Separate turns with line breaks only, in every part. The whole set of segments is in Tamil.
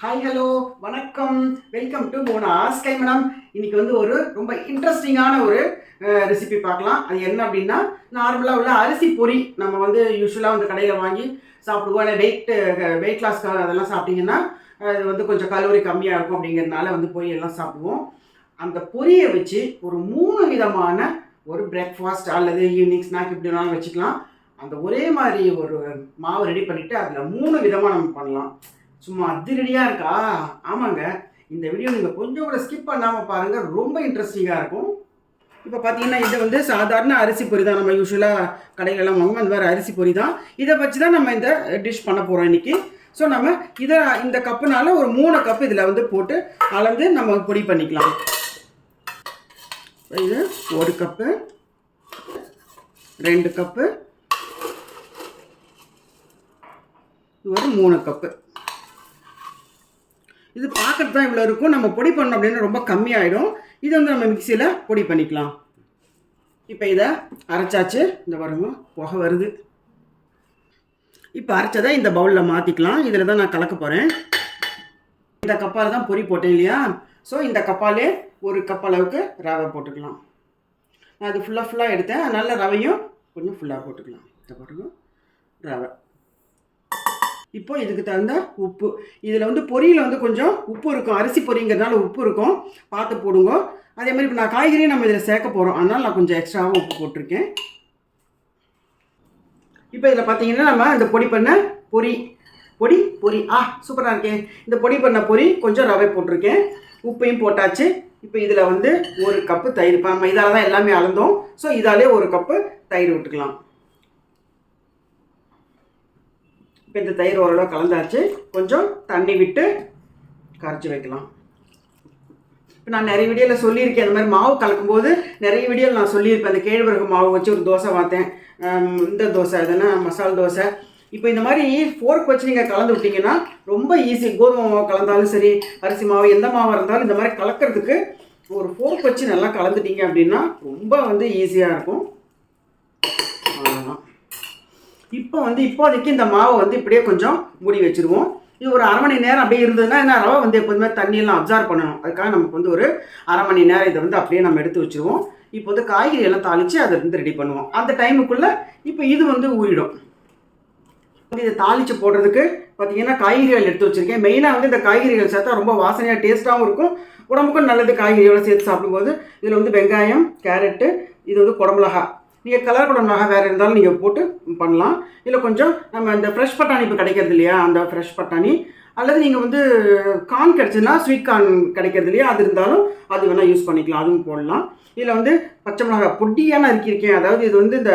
ஹாய் ஹலோ வணக்கம். வெல்கம் டு போனாஸ் கை மேடம் இன்னைக்கு வந்து ஒரு ரொம்ப இன்ட்ரெஸ்டிங்கான ஒரு ரெசிபி பார்க்கலாம். அது என்ன அப்படின்னா நார்மலாக உள்ள அரிசி பொரி நம்ம வந்து யூஸ்வலாக வந்து கடையில் வாங்கி சாப்பிடுவோம். இல்லை வெயிட் வெயிட் லாஸ் அதெல்லாம் சாப்பிட்டிங்கன்னா அது வந்து கொஞ்சம் கலோரி கம்மியாக இருக்கும் அப்படிங்கிறதுனால வந்து பொரி எல்லாம் சாப்பிடுவோம். அந்த பொரியை வச்சு ஒரு மூணு விதமான ஒரு பிரேக்ஃபாஸ்ட் அல்லது ஈவினிங் ஸ்நாக் இப்படி வேணாலும் வச்சுக்கலாம். அந்த ஒரே மாதிரி ஒரு மாவு ரெடி பண்ணிவிட்டு அதில் மூணு விதமாக நம்ம பண்ணலாம். சும்மா அதிரடியாக இருக்கா? ஆமாங்க. இந்த வீடியோ நீங்கள் கொஞ்சம் கூட ஸ்கிப் பண்ணாமல் பாருங்கள் ரொம்ப இன்ட்ரெஸ்டிங்காக இருக்கும். இப்போ பார்த்தீங்கன்னா இது வந்து சாதாரண அரிசி பொரி தான். நம்ம யூஸ்வலாக கடைகளெல்லாம் வாங்குவோம் அந்த மாதிரி அரிசி பொரி தான். இதை வச்சு தான் நம்ம இந்த டிஷ் பண்ண போகிறோம் இன்றைக்கி ஸோ நம்ம இதை இந்த கப்புனால ஒரு மூணு கப்பு இதில் வந்து போட்டு அளந்து நம்ம பொடி பண்ணிக்கலாம். இது ஒரு கப்பு ரெண்டு கப்பு இது ஒரு மூணு கப்பு. இது பார்க்கறது தான் இவ்வளோ இருக்கும். நம்ம பொடி பண்ணோம் அப்படின்னா ரொம்ப கம்மியாயிடும். இது வந்து நம்ம மிக்சியில் பொடி பண்ணிக்கலாம். இப்போ இதை அரைச்சாச்சு. இந்த பாருங்க புகை வருது. இப்போ அரைச்சதை இந்த பவுலில் மாற்றிக்கலாம் இதில் தான் நான் கலக்க போகிறேன் இந்த கப்பால் தான் பொரி போட்டேன் இல்லையா? ஸோ இந்த கப்பாலே ஒரு கப் அளவுக்கு ரவை போட்டுக்கலாம். நான் அது ஃபுல்லாக ஃபுல்லாக எடுத்தேன். அதனால் ரவையும் கொஞ்சம் ஃபுல்லாக போட்டுக்கலாம். இந்த பாருங்க ரவை. இப்போ இதுக்கு தகுந்த உப்பு. இதில் வந்து பொரியில் வந்து கொஞ்சம் உப்பு இருக்கும். அரிசி பொரிங்கிறதுனால உப்பு இருக்கும். பார்த்து போடுங்க. அதே மாதிரி இப்போ நான் காய்கறியும் நம்ம இதில் சேர்க்க போகிறோம் அதனால் நான் கொஞ்சம் எக்ஸ்ட்ராவாக உப்பு போட்டிருக்கேன். இப்போ இதில் பார்த்தீங்கன்னா நம்ம இந்த பொடி பண்ண பொரி. பொடி? பொரி. ஆ சூப்பராக இருக்கே. இந்த பொடி பண்ண பொரி கொஞ்சம் ரவை போட்டிருக்கேன். உப்பையும் போட்டாச்சு. இப்போ இதில் வந்து ஒரு கப்பு தயிர். இப்போ நம்ம இதால் தான் எல்லாமே அளந்தோம். ஸோ இதாலே ஒரு கப்பு தயிர் விட்டுக்கலாம் இப்போ இந்த தயிர் ஓரளவு கலந்தாச்சு. கொஞ்சம் தண்ணி விட்டு கரைச்சி வைக்கலாம். இப்போ நான் நிறைய வீடியோவில் சொல்லியிருக்கேன். அந்த மாதிரி மாவு கலக்கும்போது நிறைய வீடியோவில் நான் சொல்லியிருப்பேன். அந்த கேழ்வரகு மாவு வச்சு ஒரு தோசை பார்த்தேன் இந்த தோசை எதுனா மசால் தோசை. இப்போ இந்த மாதிரி ஃபோர்க் வச்சு நீங்கள் கலந்து விட்டிங்கன்னா ரொம்ப ஈஸி கோதுமை மாவு கலந்தாலும் சரி அரிசி மாவு எந்த மாவு இருந்தாலும் இந்த மாதிரி கலக்கிறதுக்கு ஒரு ஃபோர்க் வச்சு நல்லா கலந்துட்டீங்க அப்படின்னா ரொம்ப வந்து ஈஸியாக இருக்கும். அவ்வளோதான் இப்போ வந்து இப்போதைக்கு இந்த மாவை வந்து இப்படியே கொஞ்சம் மூடி வச்சுருவோம். இது ஒரு அரை மணி நேரம் அப்படியே இருந்ததுன்னா என்ன ரவை வந்து எப்போதுமே தண்ணியெல்லாம் அப்சார்வ் பண்ணணும். அதுக்காக நமக்கு வந்து ஒரு அரை மணி நேரம் இதை வந்து அப்படியே நம்ம எடுத்து வச்சுருவோம். இப்போ வந்து காய்கறி எல்லாம் தாளித்து அதை வந்து ரெடி பண்ணுவோம். அந்த டைமுக்குள்ளே இப்போ இது வந்து ஊறிடும். வந்து இதை தாளித்து போடுறதுக்கு பார்த்தீங்கன்னா காய்கறிகள் எடுத்து வச்சுருக்கேன். மெயினாக வந்து இந்த காய்கறிகள் சேர்த்தா ரொம்ப வாசனையாக டேஸ்ட்டாகவும் இருக்கும். உடம்புக்கும் நல்லது. காய்கறியோட சேர்த்து சாப்பிடும்போது இதில் வந்து வெங்காயம் கேரட்டு இது வந்து குடமிளகா நீங்கள் கலர் குடமிளகா வேறு இருந்தாலும் நீங்கள் போட்டு பண்ணலாம். இல்லை கொஞ்சம் நம்ம இந்த ஃப்ரெஷ் பட்டாணி இப்போ கிடைக்கிறது இல்லையா? அந்த ஃப்ரெஷ் பட்டாணி. அல்லது நீங்கள் வந்து கார்ன் கிடச்சதுன்னா ஸ்வீட் கார்ன் கிடைக்கிறது இல்லையா? அது இருந்தாலும் அது வேணால் யூஸ் பண்ணிக்கலாம். அதுவும் போடலாம். இதில் வந்து பச்சை மிளகாய் பொடியாக நறுக்கியிருக்கேன் அதாவது இது வந்து இந்த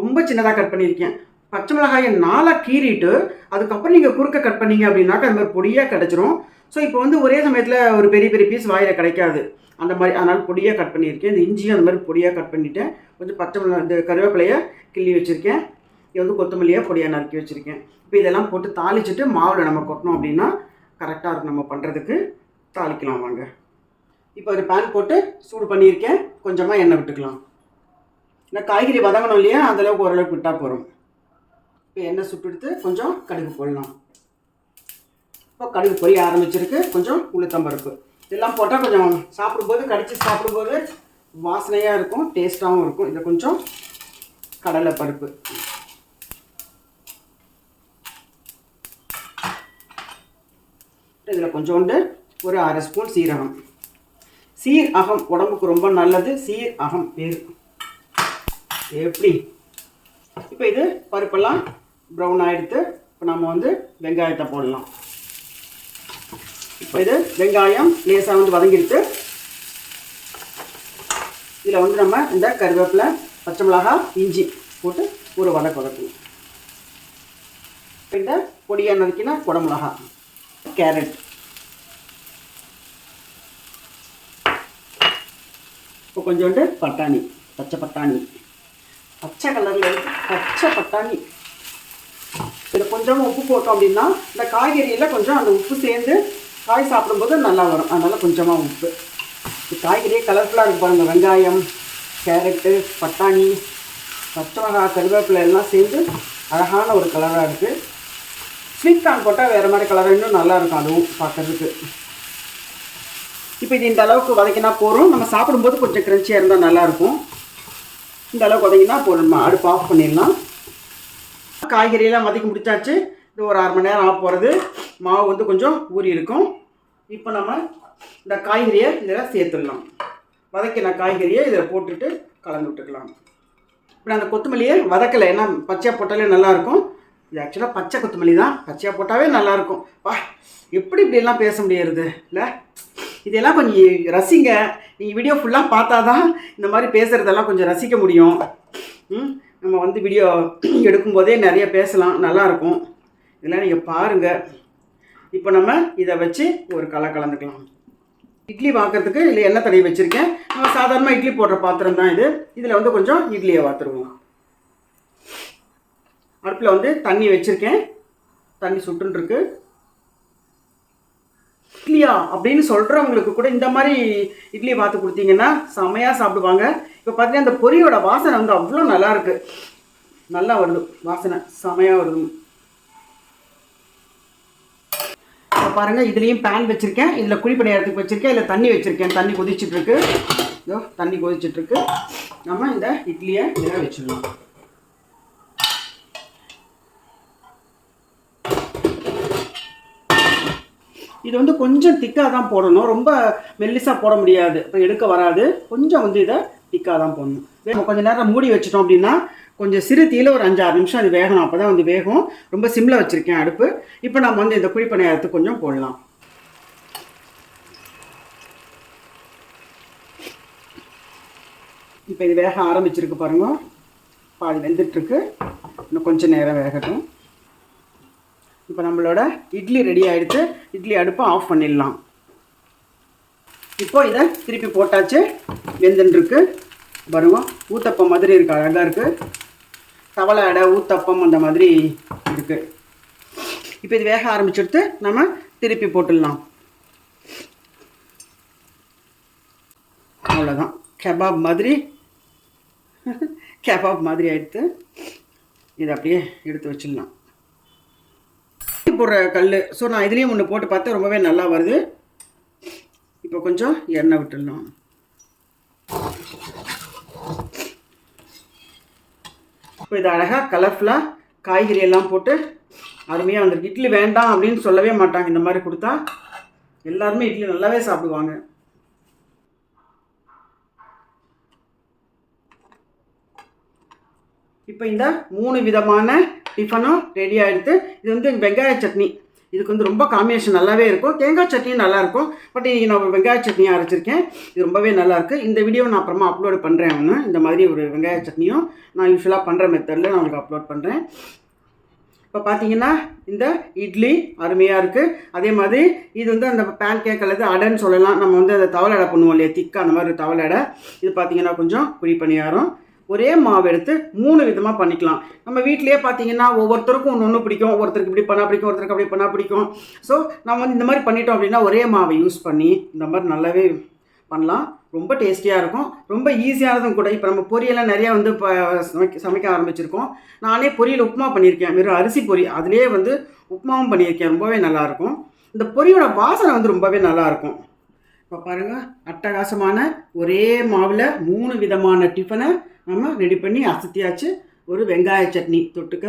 ரொம்ப சின்னதாக கட் பண்ணியிருக்கேன். பச்சை மிளகாயை நாளாக கீறிட்டு அதுக்கப்புறம் நீங்கள் குறுக்க கட் பண்ணீங்க அப்படின்னாக்கா அது மாதிரி பொடியாக கிடச்சிரும். ஸோ இப்போ வந்து ஒரே சமயத்தில் ஒரு பெரிய பெரிய பீஸ் வாயில் கிடைக்காது. அந்த மாதிரி அதனால் பொடியாக கட் பண்ணியிருக்கேன். இந்த இஞ்சியும் அந்த மாதிரி பொடியாக கட் பண்ணிவிட்டேன் கொஞ்சம் பச்சை இந்த கருவேப்பிலையை கிள்ளி வச்சுருக்கேன். இது வந்து கொத்தமல்லியாக பொடியாக நறுக்கி வச்சுருக்கேன். இப்போ இதெல்லாம் போட்டு தாளிச்சிட்டு மாவில் நம்ம கொட்டணும் அப்படின்னா கரெக்டாக இருக்கும் நம்ம பண்ணுறதுக்கு தாளிக்கலாம் வாங்க. இப்போ ஒரு பேன் போட்டு சூடு பண்ணியிருக்கேன். கொஞ்சமாக எண்ணெய் விட்டுக்கலாம். நான் காய்கறி வதங்கணும் இல்லையா? அந்தளவுக்கு ஓரளவுக்கு விட்டால் போகிறோம் இப்போ எண்ணெய் சுட்டுடுத்து கொஞ்சம் கடுகு போடலாம். இப்போ கடுகு பொரிய ஆரம்பிச்சிருக்கு. கொஞ்சம் உளுத்தம்பருப்பு. இதெல்லாம் போட்டால் கொஞ்சம் சாப்பிடும்போது கடிச்சு சாப்பிடும்போது வாசனையாக இருக்கும் டேஸ்ட்டாகவும் இருக்கும். இதில் கொஞ்சம் கடலை பருப்பு. இதில் கொஞ்சோண்டு ஒரு அரை ஸ்பூன் சீரகம். சீர் அகம் உடம்புக்கு ரொம்ப நல்லது. சீர் அகம் பேர் எப்படி? இப்போ இது பருப்பெல்லாம் ப்ரௌன் ஆகிடுத்து இப்போ நம்ம வந்து வெங்காயத்தை போடலாம். இது வெங்காயம் லேசாக வந்து வதங்கிடுத்து இதில் வந்து நம்ம இந்த கருவேப்பிலை பச்சை மிளகாய் இஞ்சி போட்டு ஒரு வதக்க வதக்கணும். இந்த பொடியாக நறுக்கினா குடமிளகா கேரட். இப்போ கொஞ்சோண்டு பட்டாணி பச்சை பட்டாணி. பச்சை கலரில் இருக்கு பச்சை பட்டாணி. இதில் கொஞ்சமாக உப்பு போட்டோம் அப்படின்னா இந்த காய்கறியில் கொஞ்சம் அந்த உப்பு சேர்ந்து காய் சாப்பிடும்போது நல்லா வரும். அதனால் கொஞ்சமாக உப்பு. காய்கறியே கலர்ஃபுல்லாக இருக்கு பாருங்கள் வெங்காயம் கேரட்டு பட்டாணி பச்சை மிளகாய் கருவேப்பிலை எல்லாம் சேர்ந்து அழகான ஒரு கலராக இருக்குது ஸ்வீட் கார்ன் போட்டால் வேறு மாதிரி கலர் இன்னும் நல்லாயிருக்கும் அதுவும் பார்க்கறதுக்கு. இப்போ இது இந்த அளவுக்கு வதக்கினா போகிறோம் நம்ம சாப்பிடும்போது கொஞ்சம் கிரன்ச்சியாக இருந்தால் நல்லாயிருக்கும் இந்த அளவுக்கு வதக்கினா போதும். அடுப்பு ஆஃப் பண்ணிடலாம். காய்கறியெல்லாம் வதக்கி முடித்தாச்சு இது ஒரு அரை மணி நேரம் ஆக போகிறது மாவு வந்து கொஞ்சம் ஊறி இருக்கும். இப்போ நம்ம இந்த காய்கறியை இதில் சேர்த்துடலாம். வதக்கின காய்கறியை இதில் போட்டுட்டு கலந்து விட்டுக்கலாம். இப்போ அந்த கொத்தமல்லியை வதக்கலை. ஏன்னா பச்சையாக போட்டாலே நல்லாயிருக்கும். இது ஆக்சுவலாக பச்சை கொத்தமல்லி தான். பச்சையாக போட்டாவே நல்லாயிருக்கும். வா எப்படி இப்படியெல்லாம் பேச முடியறது? இல்லை இதெல்லாம் கொஞ்சம் ரசிங்க. நீங்கள் வீடியோ ஃபுல்லாக பார்த்தா தான் இந்த மாதிரி பேசுகிறதெல்லாம் கொஞ்சம் ரசிக்க முடியும். நம்ம வந்து வீடியோ எடுக்கும்போதே நிறைய பேசலாம். நல்லாயிருக்கும். இதெல்லாம் நீங்கள் பாருங்கள் இப்போ நம்ம இதை வச்சு ஒரு களை கலந்துக்கலாம். இட்லி வாக்கிறதுக்கு இல்லை எண்ணெய் தடவி வச்சுருக்கேன். நம்ம சாதாரணமாக இட்லி போடுற பாத்திரம் தான் இது. இதில் வந்து கொஞ்சம் இட்லியை வாத்துருவோம் அடுப்பில் வந்து தண்ணி வச்சுருக்கேன். தண்ணி சுட்டுருக்கு இட்லியா அப்படின்னு சொல்கிறவங்களுக்கு கூட இந்த மாதிரி இட்லி பார்த்து கொடுத்தீங்கன்னா செமையாக சாப்பிடுவாங்க. இப்போ பார்த்தீங்கன்னா அந்த பொரியோட வாசனை வந்து அவ்வளோ நல்லா இருக்குது நல்லா வருது. வாசனை செமையாக வருது இப்போ பாருங்கள் இதுலேயும் பேன் வச்சுருக்கேன். இதில் குழி பணியாரத்துக்கு வச்சுருக்கேன் இதில் தண்ணி வச்சுருக்கேன். தண்ணி கொதிச்சிட்ருக்கு. இதோ தண்ணி கொதிச்சிட்ருக்கு. நம்ம இந்த இட்லியை இதில் வச்சிடலாம். இது வந்து கொஞ்சம் திக்காக தான் போடணும். ரொம்ப மெல்லிசாக போட முடியாது. இப்போ எடுக்க வராது. கொஞ்சம் வந்து இதை திக்காக தான் போடணும். கொஞ்சம் நேரம் மூடி வச்சிட்டோம் அப்படின்னா கொஞ்சம் சிறு தீயில் ஒரு அஞ்சாறு நிமிஷம் அது வேகணும். அப்போ தான் வந்து வேகும். ரொம்ப சிம்மில் வச்சுருக்கேன் அடுப்பு. இப்போ நம்ம வந்து இந்த குழிப்பணியாரத்துக்கு கொஞ்சம் போடலாம். இப்போ இது வேக ஆரம்பிச்சிருக்கு பாருங்க. பாதி வெந்துட்டுருக்கு. இன்னும் கொஞ்சம் நேரம் வேகட்டும். இப்போ நம்மளோட இட்லி ரெடி ஆகிடுச்சு இட்லி அடுப்பை ஆஃப் பண்ணிடலாம். இப்போ இதை திருப்பி போட்டாச்சு. வெந்துட்டுருக்கு. வருவோம். ஊத்தப்பம் மாதிரி இருக்குது அழகாக இருக்குது தவளை அடை ஊத்தப்பம் அந்த மாதிரி இருக்குது இப்போ இது வேக ஆரம்பிச்சுடுத்து நம்ம திருப்பி போட்டுடலாம். அவ்வளோதான் கெபாப் மாதிரி கெபாப் மாதிரி எடுத்து இதை அப்படியே எடுத்து வச்சிடலாம். போடுற கல் ஸோ நான் இதுலேயும் ஒன்று போட்டு பார்த்தா ரொம்பவே நல்லா வருது. இப்போ கொஞ்சம் எண்ணெய் விட்டுடலாம். இப்போ இது அழகாக கலர்ஃபுல்லாக காய்கறி எல்லாம் போட்டு அருமையாக வந்துருக்கு. இட்லி வேண்டாம் அப்படின்னு சொல்லவே மாட்டாங்க. இந்த மாதிரி கொடுத்தா எல்லாருமே இட்லி நல்லாவே சாப்பிடுவாங்க. இப்போ இந்த மூணு விதமான டிஃபனும் ரெடி ஆகிடுது இது வந்து வெங்காய சட்னி. இதுக்கு வந்து ரொம்ப காம்பினேஷன் நல்லாவே இருக்கும். தேங்காய் சட்னியும் நல்லாயிருக்கும். பட் இன்றைக்கி நான் ஒரு வெங்காய சட்னியாக அரைச்சிருக்கேன். இது ரொம்பவே நல்லாயிருக்கு. இந்த வீடியோ நான் அப்புறமா அப்லோட் பண்ணுறேன் ஒன்று இந்த மாதிரி ஒரு வெங்காய சட்னியும் நான் யூஸ்வலாக பண்ணுற மெத்தடில் நான் உங்களுக்கு அப்லோட் பண்ணுறேன் இப்போ பார்த்தீங்கன்னா இந்த இட்லி அருமையாக இருக்குது அதே மாதிரி இது வந்து அந்த பேன் கேக் அல்லது அடைன்னு சொல்லலாம். நம்ம வந்து அந்த தவளை அடை பண்ணுவோம் இல்லையா? திக்கா அந்த மாதிரி தவளை அடை. இது பார்த்தீங்கன்னா கொஞ்சம் குழி பணியாரம். ஒரே மாவு எடுத்து மூணு விதமாக பண்ணிக்கலாம். நம்ம வீட்டிலேயே பார்த்தீங்கன்னா ஒவ்வொருத்தருக்கும் ஒன்று ஒன்று பிடிக்கும். ஒருத்தருக்கு இப்படி பண்ணால் பிடிக்கும் ஒருத்தருக்கு அப்படி பண்ணால் பிடிக்கும். ஸோ நம்ம வந்து இந்த மாதிரி பண்ணிட்டோம் அப்படின்னா ஒரே மாவை யூஸ் பண்ணி இந்த மாதிரி நல்லாவே பண்ணலாம். ரொம்ப டேஸ்டியாக இருக்கும். ரொம்ப ஈஸியானதும் கூட இப்போ நம்ம பொரியெல்லாம் நிறையா வந்து இப்போ சமைக்க சமைக்க ஆரம்பிச்சிருக்கோம். நானே பொரியல் உப்புமா பண்ணியிருக்கேன். வெறும் அரிசி பொரி அதுலேயே வந்து உப்புமாவும் பண்ணியிருக்கேன். ரொம்பவே நல்லாயிருக்கும் இந்த பொரியோட வாசனை வந்து ரொம்பவே நல்லாயிருக்கும் இப்போ பாருங்கள் அட்டகாசமான ஒரே மாவில் மூணு விதமான டிஃபனை நம்ம ரெடி பண்ணி அசத்தியாச்சு. ஒரு வெங்காய சட்னி தொட்டுக்க.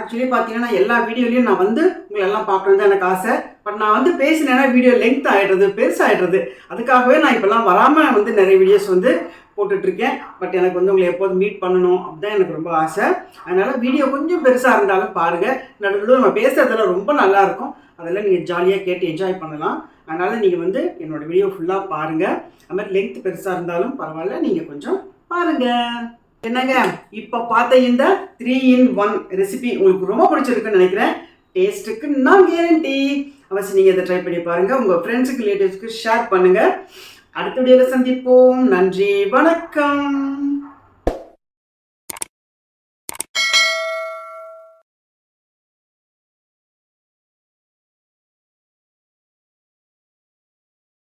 ஆக்சுவலி பார்த்தீங்கன்னா எல்லா வீடியோலையும் நான் வந்து உங்களை எல்லாம் பார்க்கணும் தான் எனக்கு ஆசை. பட் நான் வந்து பேசினேன்னா வீடியோ லென்த் ஆகிடுறது பெருசாகிடுறது அதுக்காகவே நான் இப்போல்லாம் வராமல் வந்து நிறைய வீடியோஸ் வந்து போட்டுட்ருக்கேன். பட் எனக்கு வந்து உங்களை எப்போதும் மீட் பண்ணணும் அப்படிதான் எனக்கு ரொம்ப ஆசை. அதனால் வீடியோ கொஞ்சம் பெருசாக இருந்தாலும் பாருங்கள் நடுவில் நம்ம பேசுகிறதுல ரொம்ப நல்லாயிருக்கும் அதெல்லாம் நீங்கள் ஜாலியாக கேட்டு என்ஜாய் பண்ணலாம். அதனால் நீங்கள் வந்து என்னோடய வீடியோ ஃபுல்லாக பாருங்கள் அது மாதிரி லென்த் பெருசாக இருந்தாலும் பரவாயில்ல நீங்கள் கொஞ்சம் பாருங்கள் என்னங்க? இப்போ பார்த்த இந்த த்ரீ இன் ஒன் ரெசிபி உங்களுக்கு ரொம்ப பிடிச்சிருக்குன்னு நினைக்கிறேன். டேஸ்ட்டுக்கு நான் கேரண்டி அவசியம் நீங்கள் இதை ட்ரை பண்ணி பாருங்கள் உங்கள் ஃப்ரெண்ட்ஸுக்கு ரிலேட்டிவ்ஸ்க்கு ஷேர் பண்ணுங்கள் அடுத்த வீடியோவில் சந்திப்போம். நன்றி. வணக்கம்.